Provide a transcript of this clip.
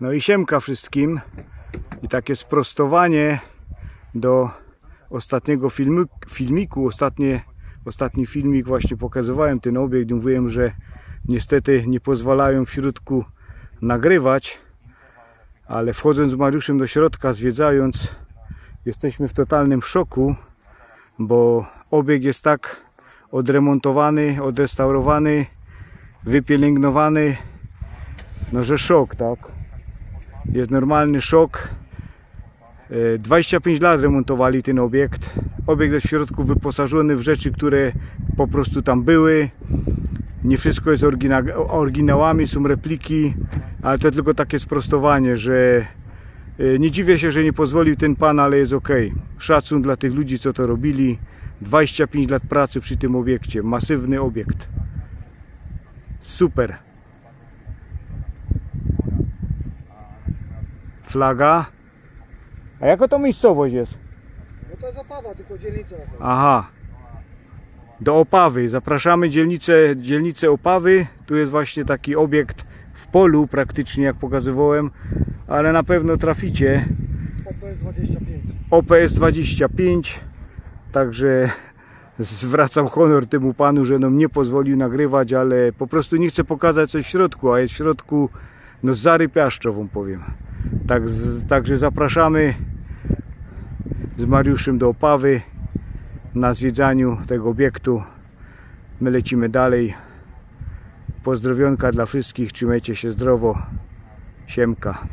No i siemka wszystkim. I takie sprostowanie do ostatniego filmu, filmiku. Ostatnie, ostatni filmik właśnie pokazywałem ten obiekt i mówiłem, że niestety nie pozwalają w środku nagrywać. Ale wchodząc z Mariuszem do środka, zwiedzając, jesteśmy w totalnym szoku, bo obiekt jest tak odremontowany, odrestaurowany, wypielęgnowany, no że szok, tak? Jest normalny szok. E, 25 lat remontowali ten obiekt. Obiekt jest w środku wyposażony w rzeczy, które po prostu tam były. Nie wszystko jest orygina- oryginałami, są repliki, ale to tylko takie sprostowanie, że e, nie dziwię się, że nie pozwolił ten pan, ale jest ok. Szacun dla tych ludzi, co to robili. 25 lat pracy przy tym obiekcie. Masywny obiekt. Super. Flaga. A jaka to miejscowość jest? No to jest Opawa, tylko dzielnica. Aha. Do Opawy. Zapraszamy dzielnicę, dzielnicę Opawy. Tu jest właśnie taki obiekt w polu praktycznie, jak pokazywałem, ale na pewno traficie. OPS 25. OPS 25. Także zwracam honor temu panu, że nam nie pozwolił nagrywać, ale po prostu nie chcę pokazać coś w środku, a jest w środku no z zary piaszczową powiem. Tak, także zapraszamy z Mariuszem do Opawy na zwiedzaniu tego obiektu. My lecimy dalej. Pozdrowionka dla wszystkich, trzymajcie się zdrowo. Siemka.